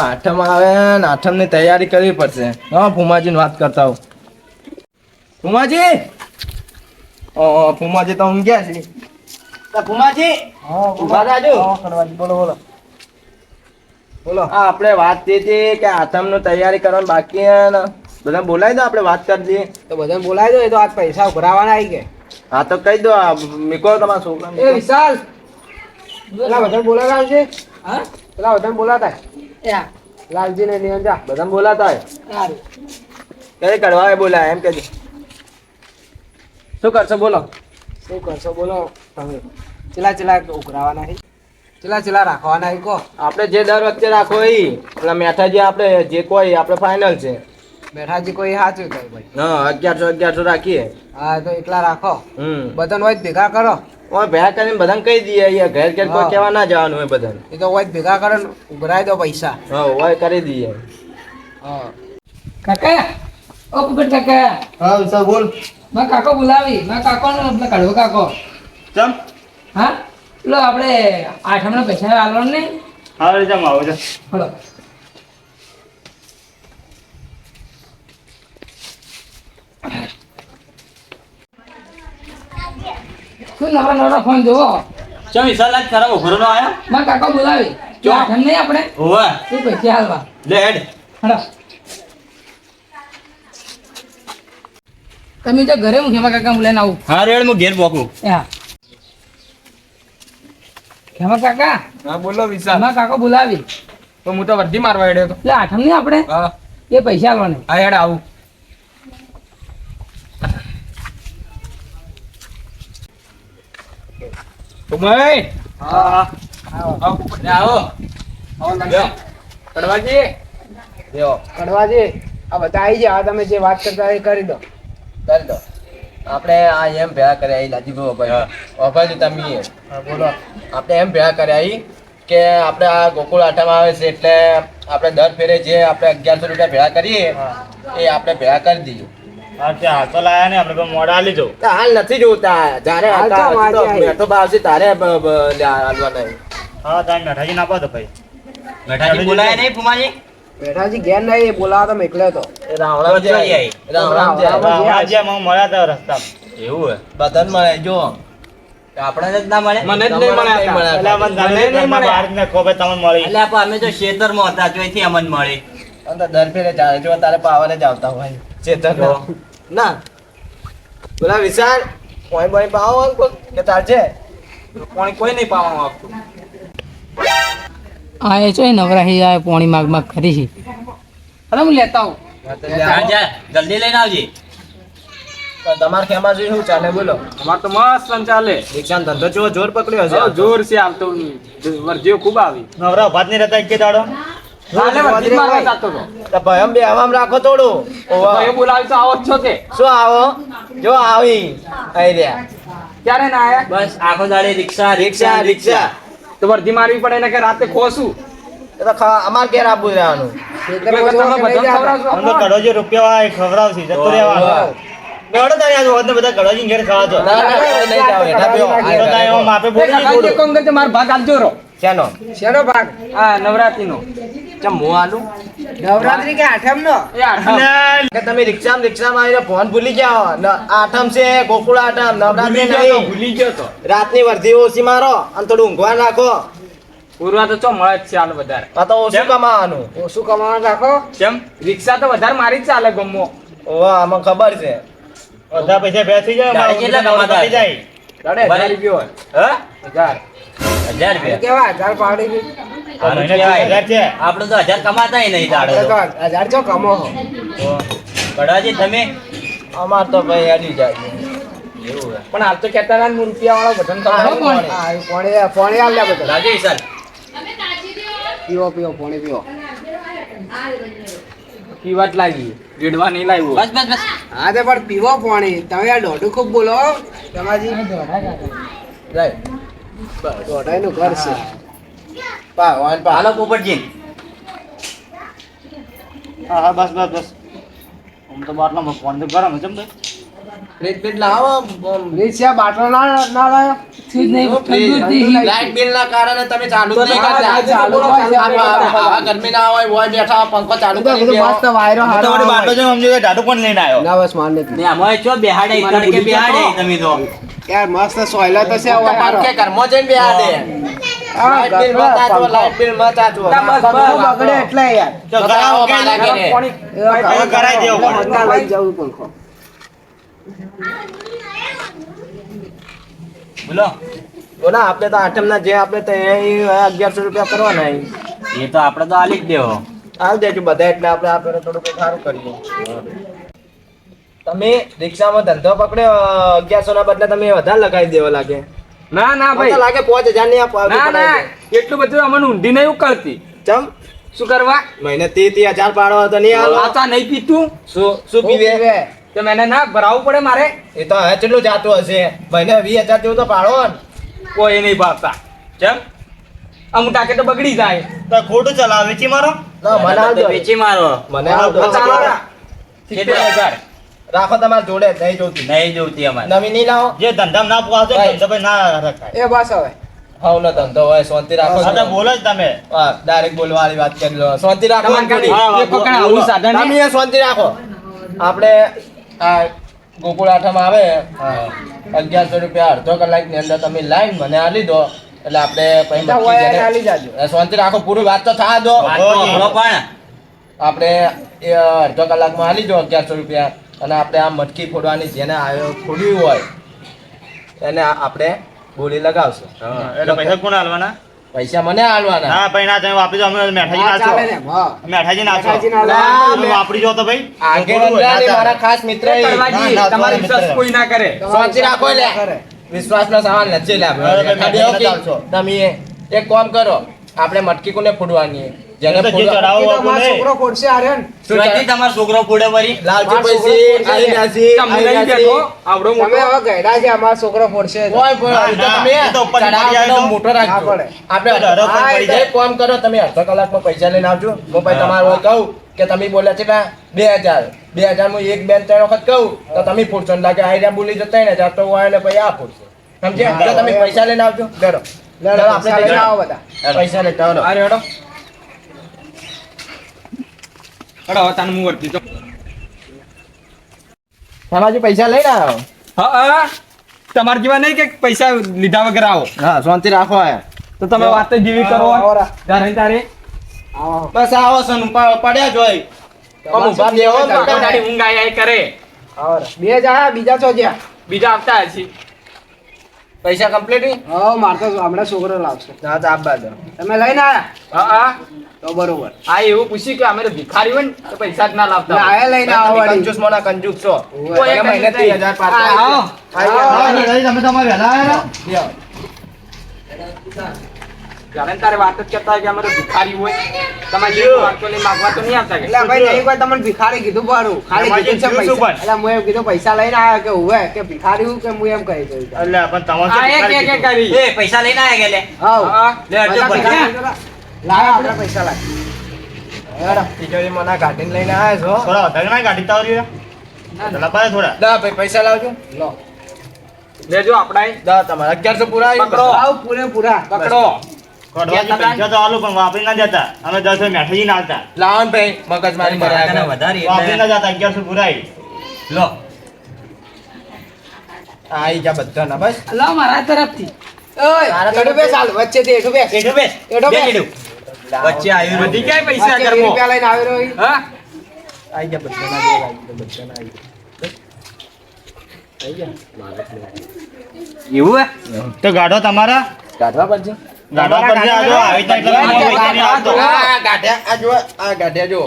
આઠમ આવે ને આઠમની તૈયારી કરવી પડશે. હા ફુમાજીને વાત કરતા હું ફુમાજી ઓ ફુમાજી તો ઊંઘ્યા છે. આ ફુમાજી ઊભા બોલો બોલો. બોલો. આ આપણે વાત થઈ હતી કે આઠમનું તૈયારી કરવાની બાકી બધા બોલાવી દો આપણે વાત કરી દઈએ તો બધાને બોલાવી દો એ તો આજ પૈસા ઉઘરાવાના આવી ગયા. હા તો કહી દો મીકો તમારા છોકરા એ વિશાલ પેલા બધાને બોલાવતા છે હા? પેલા બોલાતા લાલજી ને નિરંજા બધા બોલાતા હોય. કઈ કરવા બોલાય એમ કેજો શું કરશો બોલો. શું કરશો બોલો. તમે ચેલા ચેલા ઉઘરાવાના છે ચેલા ચેલા રાખવાના કહો આપણે જે દર વખતે રાખો એ પેલા મેઠાજી આપણે જે કોઈ આપણે ફાઇનલ છે. મેઠાજી કોઈ સાચું કહે ભાઈ. હા અગિયારસો અગિયારસો રાખીએ. હા તો એટલા રાખો. હમ. બધાને હોય ભેગા કરો. ઓય ભેગા કરીને બધાને કહી દઈએ અહીંયા ઘેર ઘેર કોઈ. કહેવા ના જવાનું હોય બધાને. એ તો ઓય ભેગા કરો ઉભરાય દો પૈસા. હા ઓય કરી દઈએ. હા. કાકા ઓ કુકટ કાકા. હા સર બોલ. મા કાકો બોલાવી. મા કાકો ને આપણે કડવો કાકો. ચમ? હા? પેલો આપણે આઠમના પૈસા આલો નહીં હા જમ આવો છે હલો શું નવા નવા ફોન જોવો? ચો વિશાલ આજ ખરાબ ઉભરો નો આયો? મારા કાકો બોલાવી. ચો. આઠમ નહીં આપણે? ઓવે તું પૈસા હાલવા લે હેડ. હલો તમે જો ઘરે હું ખેમા કાકા બોલાઈને આવું. હા રેડ હું ઘેર બોકું. હા. ખેમા કાકા? હા બોલો વિશાલ. ખેમા કાકો બોલાવી. તો હું તો વર્ધી મારવા હેડ્યો તો. એટલે આઠમ નહીં આપણે? હા. એ પૈસા આલવાના. આ હેડ આવું. ઉમય હા. આવો. આવો. કડવાજી? જો કડવાજી આ બધા આવી જાય તમે જે વાત કરતા એ કરી દો. કરી દો. આપણે આ એમ ભેગા કર્યા એ લાજી ભાઈ અભાજી તમે હા બોલો. આપણે એમ ભેળા કર્યા કે આપણે આ ગોકુળ આટામાં આવે છે એટલે આપણે દર ફેરે જે આપણે અગિયારસો રૂપિયા ભેળા કરીએ એ આપણે ભેળા કરી દઈએ હા તે લાયા ને આપણે મોડા આલી જવું. હાલ નથી જોતા જ્યારે હતા. બેઠો તારે બ- બ- લ્યા હાલવાના છે. હા તારે મેઠાજી ના પાડો ભાઈ. મેઠાજી બોલાય નહીં બેઠાજી ઘેર બોલાવો તો એ મળ્યા તા રસ્તામાં. એવું હે? બધાને મળે જો. આપણે જ ના મળે? મને જ નહીં મળે હતા. એટલે મને મને નહીં મળ્યા. બહાર ને ખો ભાઈ તમને મળી. એટલે અમે તો ખેતરમાં હતા જોઈથી અમને મળી. અને દર ફેરે ચાલે જો તારે પાવરે જ આવતા હોય. ચેતન ના. બોલા વિશાલ કોઈ બોય પાવો કોઈ કે તાર છે કોઈ કોઈ નહીં પાવાનું આપતું આ એ છે નવરાહી આ પોણી માગ માગ ખરી છે. અરે હું લેતા આવું. હા, જલ્દી લઈને આવજે. તમારે ખેમા જોઈ શું ચાલે બોલો. અમાર તો મસ્ત ચાલે. રિક્ષાનો ધંધો જોવો જોર પકડ્યો છે જોર છે આમ તો. વર્જીઓ ખૂબ આવી. નવરા ભાત નહીં રહેતા કે દાડો? તો. ભયમ બે આવામ રાખો થોડું. ઓવા. બોલાવી તો આવો છો તે શું આવો? જો આવી. આઈ રહ્યા. ક્યારે ના આયા? બસ આખો દાડે રિક્ષા રિક્ષા રિક્ષા તો વર્ધી મારવી પડે ને કે રાતે ખોશું? એ તો ખા- અમાર ઘેર આપવું રહેવાનું. તમે બધાને ખવડાવશો? આમ તો કડોજી રૂપિયા ખવડાવશે જતો રહેવાનું. તારી આજ હોત બધા કડોજી ઘેર ખાવા તો ના, ના, નહીં હેઠા તો માપે બોલી મારો ભાગ આપજો રો શેનો? શેનો ભાગ? આ નવરાત્રીનો. ચમ હું આલું? નવરાત્રી કે આઠમ નો એ આઠમ. કે તમે રિક્ષામાં રિક્ષામાં આવીને ફોન ભૂલી જાઓ ન- આઠમ છે ગોકુળ આઠમ નવરાત્રી ભૂલી ગયો તો, નહીં ભૂલી ગયો તો. રાતની વર્ધી ઓછી મારો અને થોડું ઊંઘવા રાખો. પૂરવા તો ચો મળે જ છે હાલ વધારે. આ તો ઓછું કમાવાનું. ઓછું કમાવાનું રાખો? કેમ? રિક્ષા તો વધારે મારી જ ચાલે ગમો. ઓવા આમાં ખબર છે. બધા પૈસા બેસી જાય કેટલા કમાતા? જાય. દાડે હજાર રૂપિયો હોય. હજાર. હજાર રૂપિયા. કેવા હજાર પાવડી ગઈ આ મહિને ત્રીસ હજાર છે. આપણે તો હજાર કમાતા નહીં દાડે હજાર ચો કમો હો. તમે? અમાર તો ભાઈ અડી જાય પણ હાલ તો હતા ને હું રૂપિયા વાળો પોણી. પણ. આલ લે બધા. લાવજો સર. પીવો પીવો પોણી પીવો. પીવા જ લાગી. રેડવા નહીં લાવ્યું બસ બસ બસ. હા તે પણ પીવો પાણી. તમે આ દોઢું ખૂબ બોલો તમારી જાય દોઢાઈનું ઘર છે પા પા હાલો પોપટજી. હા હા બસ બસ બસ. આમ તો બાટલામાં ફોન તો ગરમ છે એમ તો પ્લેટ પ્લેટ લાવો આમ. છે બાટલો ના ના લાયો. જ નહીં ઠંડુ જ બિલ ના કારણે તમે ચાલુ જ નહીં કરતા. ચાલુ આવા ગરમી ના હોય હોય બેઠા પંખો ચાલુ કરી બધું મસ્ત વાયરો હારો તો બાટલો જોઈને સમજ્યો કે ઢાઢું લઈને આવ્યો. ના બસ માન નથી. ને આમાં ચો બેહાડે તડકે બેહાડે. તમે તો. યાર મસ્ત સોયલા તો છે હવે હારો. પંખે ઘરમાં જઈને બેહાડે. દે લાઈટ બિલ ઘરમાં માં તાચવો, પંખો. લાઇટ બિલમાં બસ બગડે એટલે યાર તો કે મારા ઘરે. હવે કરાઈ દેવો પડે. લઈ જવું પંખો બોલો બોલા આપણે તો આઠમ ના જે આપણે તો અગિયારસો રૂપિયા કરવાના એ તો આપણે તો આલી જ દેવો આલ દેજો બધા એટલે આપણે આપણે થોડુંક સારું કરીએ તમે રિક્ષામાં ધંધો પકડ્યો અગિયારસો ના બદલે તમે વધારે લગાવી દેવા લાગે. ના ના ભાઈ. લાગે પાંચ હજારની ના ના એટલું બધું અમને ઊંધી નહીં ઉકળતી. ચમ? શું કરવા? મહિને તે તે હજાર પાડવા તો નહીં હાલો. આતા નહીં પીતું. શું શું પીવે? તો મને ના ભરાવવું પડે મારે. એ તો હવે કેટલું જાતું હશે. મહિને વીસ હજાર જેવું તો પાડો ને. કોઈ નહીં પાડતા જેમ અમુક ટાકે તો બગડી જાય. તો ખોટું ચલાવે વેચી મારો? ના, મને. વેચી મારો. મને? હજાર. રાખો તમારે જોડે નહીં જોતી નહીં જોતી અમારે. નવી નહીં લાવો. જે ધંધા ના પોહાતો એ ધંધો ભાઈ ના રખાય. એ બસ હવે. હાવ નો ધંધો હોય શાંતિ રાખો તમે. બોલો જ તમે. હા ડાયરેક્ટ બોલવાની વાત કરી લો. શાંતિ રાખો તમે એ શાંતિ રાખો. આપણે આ ગોકુળ આઠમ આવે અગિયારસો રૂપિયા અડધો કલાકની અંદર તમે લાઈન મને આલી દો. એટલે આપણે. શાંતિ રાખો પૂરી વાત તો થાય દો. આપણે એ અડધો કલાકમાં આલી દો અગિયારસો રૂપિયા. અને આપણે આ મટકી ફોડવાની જેને આવ્યો ફોડ્યું હોય એને આપણે બોલી લગાવશું. એટલે પૈસા કોને હાલવાના પૈસા મને આલવાના. હા ભાઈ ના તમે વાપરી દો અમે મેઠાજી નાચો મેઠાજી નાચો વાપરી જો તો ભાઈ. આગે મારા ખાસ મિત્ર તમારો વિશ્વાસ મિત્ર. કોઈ ના કરે. સાચી રાખો લે. વિશ્વાસનો સવાલ નથી લે. તમે એક કામ કરો આપણે મટકી કોને ફોડવાની? ને. છોકરો ફોડશે આર્યન શું તમારો છોકરો પૂડે વળી. લાલજી પૈસી, આઈ નાસી, તમે નહીં. બેઠો આવડો તમે હવે ગયડા છે અમારો છોકરો ફોડશે જ. કોઈ પણ ના, એ તો ના, તમે તો ઉપર પડી ચડાવવાનો જાય તો. મોટો રાખજો. આપણે તો ડરો પણ હા, પડી એક કામ કરો તમે અડધો કલાકમાં પૈસા લઈને આવજો. હું. પછી તમારે કહું કે તમે બોલ્યા છે બે હજાર. બે હજાર હું એક બે ત્રણ વખત કહું તો તમે ફૂટશો ને લાગે આઈડિયા બોલી જતા ત્રણ હજાર તો હોય ને પછી આ ફૂટશે સમજ્યા? તમે પૈસા લઈને આવજો. લડો, આપણે પૈસા લઈ. આવો બધા તાન હું વર્તી જાઉં. સમાજી પૈસા લઈને આવ્યો? હા હા તમારે જેવા નહીં કે પૈસા લીધા વગર આવો. હા શાંતિ રાખો હે. તો તમે વાત જેવી કરો. આવો તારે તારે. બસ આવો સન પડ્યા જોઈ તો ઊંઘ આઈ કરે. બે જ આયા, બીજા છો જ્યાં? બીજા આવતા હશે પૈસા કમ્પ્લીટ હા માર તો હમણાં છોકરો લાવશે. હા તો આપવા તમે લઈને આયા? હા હા. તો બરોબર. આ એવું પૂછ્યું કે અમે ભિખારી હોય ને તો પૈસા જ ના લાવતા આયા લઈને આવો કંજૂસ મોના કંજૂસ છો. કોઈ મને મહિને કંજૂસ ત્રીસ નહીં. હજાર પાછા હા, આવી હા. ગયા. હા, આવી ગયા. તમે તમારે વહેલા આવ્યા ને તારે વાત જ કરતા કે અમે ભિખારી હોય. તમારે વાત તો લઈને માગવા તો નહીં આવતા એટલે ભાઈ નહીં કોઈ તમને ભિખારી કીધું પારું ખાલી કીધું છે પૈસા. એટલે હું એમ કીધું પૈસા લઈને આવ્યા કે હુવે કે ભિખારી હું કે હું એમ કહી દઉં. એટલે પણ તમારે પૈસા લઈને આવ્યા કે લે? હા, લે અડધો બધા પૈસા. ભિખારી તો લાવ આપણે પૈસા લાવ હેડો. તિજોરી મોના કાઢીને લઈને આવ્યા છો? થોડા વધારે ના કાઢી તાવ લપાય થોડા. દા ભાઈ પૈસા લાવજો. લો. લેજો આપડા દા તમારા. અગિયારસો પૂરા પકડો. આવ પૂરેપૂરા પકડો. કડવાજી પૈસા તો આલું પણ વાપરી ના જતા. અમે દસ વાર ના આવતા લાવો ભાઈ મગજ મારી મારા તને કર્યા વધારી વાપરી ના જતા અગિયારસો પુરાઈ લો. આવી જા બસ. લાવ મારા તરફથી. ઓય તારા એઠું બેસ હાલ વચ્ચેથી એઠું બેસ. એઠું બેસ. એઠો બેસ. વચ્ચે આવ્યું બધી ક્યાંય પૈસા રૂપિયા લઈને આવી રહ્યો હા? આઈ જા બધાના આવી જા. એવું તો ગાઢો તમારા? કાઢવા પડશે. ગાઢો પર આજો આવી રીતે એટલે ગાઢો, પૈસા નહીં ગાઢો. આવતો. આ જો જો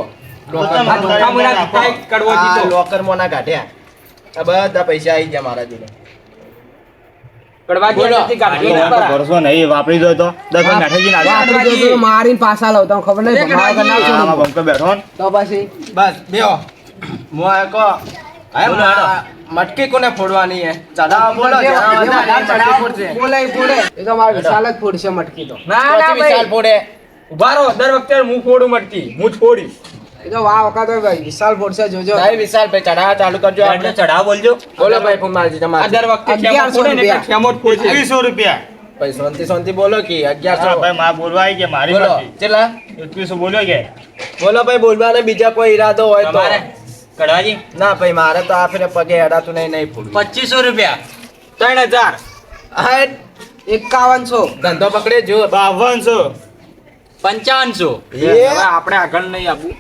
લોકર મોના બધા પૈસા આવી ગયા મારા જોડે. મારીને પાછા લાવ ખબર નહીં એક ભમાવા રાજી. કરના આમાં બંકો બેઠો તો પછી? બસ બેહો. હું આ કહો હે આ મટકી કોને ફોડવાની હે બોલો બોલે ફોડે. એ તો મારે વિશાલ જ ફોડશે મટકી તો. ના ના વિશાલ ફોડે. ઉભારો દર વખતે હું ફોડું મટકી. હું જ ફોડીશ. એ તો વાહ વખત હોય ભાઈ વિશાલ ફોડશે જોજો. ભાઈ વિશાલ ભાઈ ચઢાવા ચાલુ કરજો આપણે. ચઢાવ બોલજો. બોલો ભાઈ ફુમાજી આ તમારે દર વખતે ખેમો અગિયારસો ને ખેમો ફોડશે. એકવીસો રૂપિયા. ભાઈ શાંતિ શાંતિ બોલો કે હા, અગિયારસો ભાઈ મારે બોલવા આવી ગયા મારી બોલો. કેટલા? એકવીસો બોલ્યો કે? બોલો ભાઈ બોલવાનો બીજા કોઈ ઈરાદો હોય તો. કઢાજી ના ભાઈ મારે તો આ ફેરે પગે અડાતું નહીં નહીં ફૂડવું પચીસો રૂપિયા. ત્રણ હજાર. હા એકાવનસો. ધંધો પકડે જો. બાવનસો. પંચાવનસો. એ? આપણે આગળ નહીં આપવું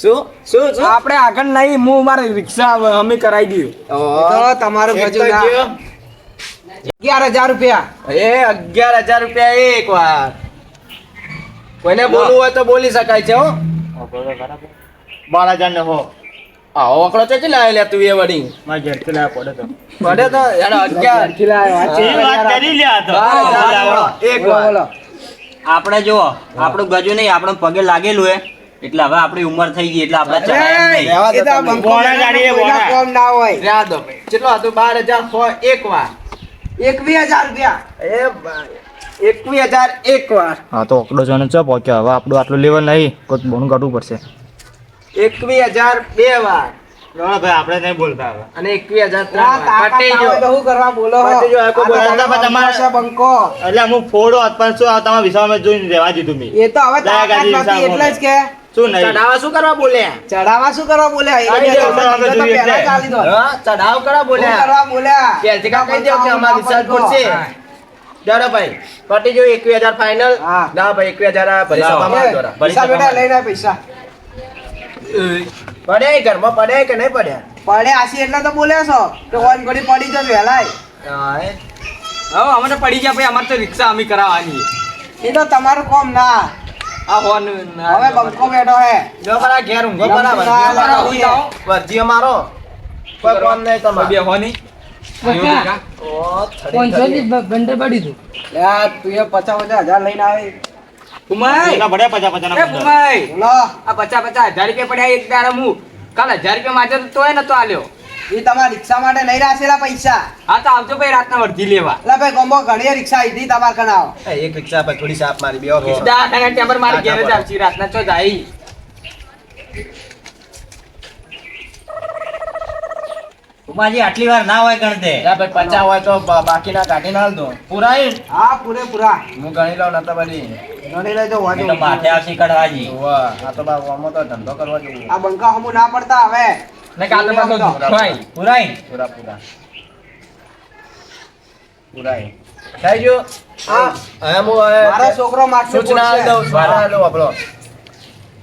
શું? શું શું? આપણે આગળ નહીં હું મારે રિક્ષા અમે કરાવી દીધું તમારું ગયો. અગિયાર હજાર રૂપિયા. એ અગિયાર હજાર રૂપિયા એક વાર. કોઈને બોલવું હોય તો બોલી શકાય છે હો. બાર હજાર ને હો. આવો આંકડો તો કેટલા આયેલા તું એ વળી? મારા ઘેરથી લાવ્યા પડે તો. પડે તો યાર અગિયાર. થી લાવ્યો, કરી લ્યા તો. એક વાર. આપણે જુઓ આપણું ગજુ નહીં આપણું પગે લાગેલું હે. એટલે હવે આપણી ઉંમર થઈ ગઈ એટલે આપણે ના હોય. રહ્યા દો કેટલો હતું બાર હજાર સો એક વાર. એકવીસ હજાર રૂપિયા. એ એકવીસ હજાર એક વાર. હા તો આકડો જણ ચો પહોંચ્યો. હવે આપણું આટલું લેવલ નહીં કોઈ બોનું કાઢવું પડશે. એકવીસ હજાર બે વાર. ભાઈ આપણે નહીં બોલતા હવે. અને એકવીસ હજાર પટી ગયો શું કરવા બોલો તમારો બંકો એટલે હું ફોડો અથવા શું આ તમારા વિશાળમાં જોઈને રહેવા દીધું મેં. એ તો હવે એટલે જ કે શું નહીં? શું કરવા બોલ્યા? શું કરવા બોલ્યા? કરવા બોલ્યા? કરવા બોલ્યા? કાં કહી દો કે અમારા. ભાઈ. પટી ફાઇનલ ના ભાઈ આ પૈસા બેટા લઈને પૈસા. ઘરમાં પડે કે નહીં પડ્યા? પડે આસી એટલે તો બોલ્યા છો. કે ઓન ઘડી પડી જશે વહેલાય હા, હવે અમે તો પડી ગયા ભાઈ અમારે તો રિક્ષા અમે કરાવવાની. એ તો તમારું કોમ ના. આ હોન હવે બંકો બેઠો હે. જો મારા ઘેર ઊંઘો બરાબર. મારો. જાઓ. વર્જીઓ મારો કોઈ કામ નહીં તમારે. હોની બ- બંદર પડી તું. યાર તું પચાસ પચાસ હજાર લઈને આવે. કુમાઈ એના ભર્યા પચાસ પચાસ એ કુમાઈ બોલો. આ પચાસ પચાસ હજાર રૂપિયા પડ્યા એક દાડા હું કાલ હજાર રૂપિયા માજે તો આલ્યો. એ તમારા રિક્ષા માટે નહીં રાખેલા પૈસા. હા તો આવજો ભાઈ રાતના વર્ધી લેવા. એટલે ભાઈ ગમો ઘણી રિક્ષા લીધી તમારે કણાવ એક રિક્ષા પર થોડી સાપ મારી બે ઓફિસ. દા દાડા ટેમ્પર મારી ઘેર જ આવશે રાતના ચો જાય. ઉમાજી આટલી વાર ના હોય ગણતે. ભાઈ પચાસ હોય તો બાકીના કાઢી ના દો પૂરા હા પૂરે પૂરા. હું ગણી લઉં નતો બધી ગણી લેજો તો માથે આવશે કડવાજી વાહ, આ તો બા તો ધંધો કરવા જેવું. આ બંકા હમું ના પડતા હવે. ને કાલે પાછો ભાઈ પુરાઈ પુરા પુરા. પૂરા થઈ ગયું? આ હવે હું મારો છોકરો માટલું સૂચના દઉં ફોડશે. સૂચના આપણો.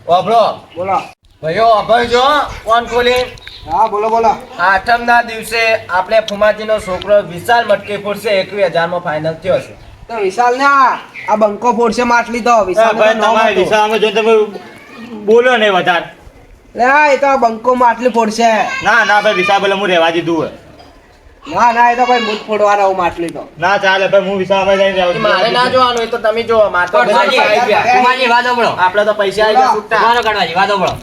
વાપરો બોલો. ભાઈઓ અભયજો ફોન ખોલી? હા બોલો બોલો. આઠમના દિવસે આપણે ફુમાજીનો છોકરો વિશાલ મટકી ફોડશે એકવીસ હજારમાં ફાઇનલ થયો છે. તો વિશાલ ના આ બંકો ફોડશે માટલી તો. વિશાલ ભાઈ તમારા વિશાળમાં જો તમે બોલો ને વધારે. એ તો બંકો માટલી ફોડશે ના ના ભાઈ વિશાળ ભલે હું રહેવા દીધું હોય ના ના એ તો ભાઈ મૂત ફોડવાના હું માટલી તો. ના ચાલે ભાઈ હું વિશાળમાં જઈને રહેવા મારે ના જોવાનું એ તો તમે જો મારે તો વાતો આપણે તો પૈસા આવી ગયા છૂટા. વાતો પડો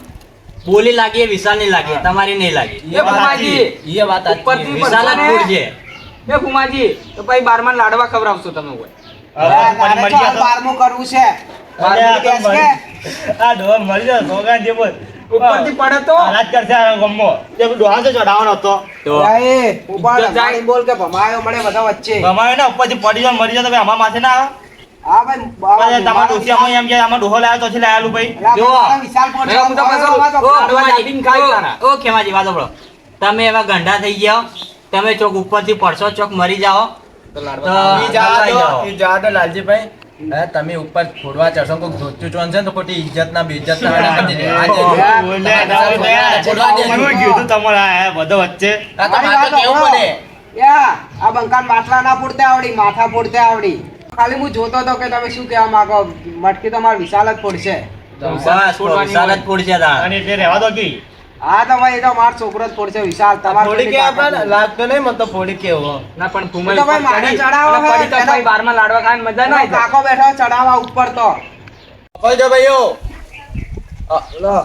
બોલી લાગી વિશાલની લાગી તમારી નહીં લાગી એ કુમાજી એ વાત. ઉપરથી વિશાલ જ ફૂટજે એ કુમાજી તો ભાઈ બારમા લાડવા ખવડાવશો તમે કોઈ બારમું કરવું છે. આ ઢોર મળી જાય સોગા જે. બોલ ઉપરથી પડે તો? હાલાત કરશે આ ગમો. જે ડોહા તો ચડાવવાનો હતો. તો? એ, ઉપાડ, જાય. બોલ કે ભમાયો મળે બધા વચ્ચે. ભમાયો ને ઉપરથી પડી જાય મરી જાય તો ભાઈ માથે ના આવે? હા ભાઈ બાબા, અરે ડોસિયામાં એમ કે આમાં ડોહો લાવ્યો તો છે લાયેલું ભાઈ. જો. વિશાલ હું તો પાછો- અમારો તો લાડવા વાતો પડો તમે એવા ગંડા થઈ ગયા તમે ચોક ઉપરથી પડશો ચોક મરી જાઓ. તો જવા દો, લાલજીભાઈ. તમે ઉપર ફોડવા ચડશો કોઈ ધોતું ચોન છે તો ખોટી ઇજ્જત ના બેઇજ્જત ના તમારે આ બધો વચ્ચે. આ બંકાન માટલા ના પૂરતે આવડી માથા પૂરતે આવડી. ખાલી હું જોતો હતો કે તમે શું કહેવા માંગો? મટકી તો મારે વિશાલ જ ફોડશે. વિશાલ જ ફોડશે. અને એટલે રહેવા દો કી. હા તો ભાઈ એ તો માર છોકરો જ પડશે વિશાલ તમારે થોડી કે તાકાત લાગતો નહીં મત તો થોડી કેવો ના પણ ભૂમલ તો ભાઈ મારે ચડાવો પડી તો ભાઈ બારમાં લાડવા ખાઈને મજા ના આવે. કાકો બેઠો ચડાવવા ઉપર તો. બોલજો ભાઈઓ. લો.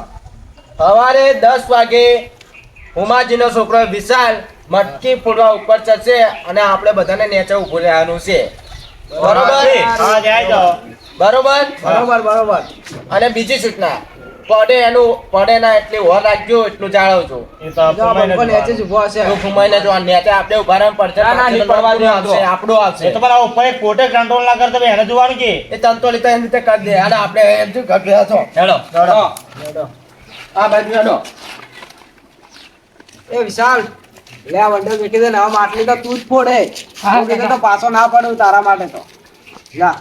સવારે 10 વાગે હુમાજીનો છોકરો વિશાલ મટકી ફોડવા ઉપર ચડશે અને આપણે બધાને નેચે ઉભું રહેવાનું છે. બરોબર. હા જાય જાઓ બરોબર? બરોબર બરોબર. અને બીજી સૂચના પડે એનું પડે ના એટલે ઓર રાખજો એટલું જાળવજો. એ તો જો આ બંકો નીચે જ ઊભો હશે. તો ફુમાઈને જો આ નેચે આપણે ઊભા રહેવું પડશે ના, ના, નહીં પડવા દે આવશે. આપણું આવશે. એ તો પણ આ ઉપર એક પોતે કંટ્રોલ ના કરતા એને જોવાનું કે. એ તંતો તો એની રીતે કરી દે. અને આપણે એમ શું ઘર છો? હેલો હેડો. આ બાજુ હેડો. એ વિશાલ લે વંડો બેઠી દે ને માટલી તો તું જ ફોડે તો પાછો ના પડું તારા માટે તો. લા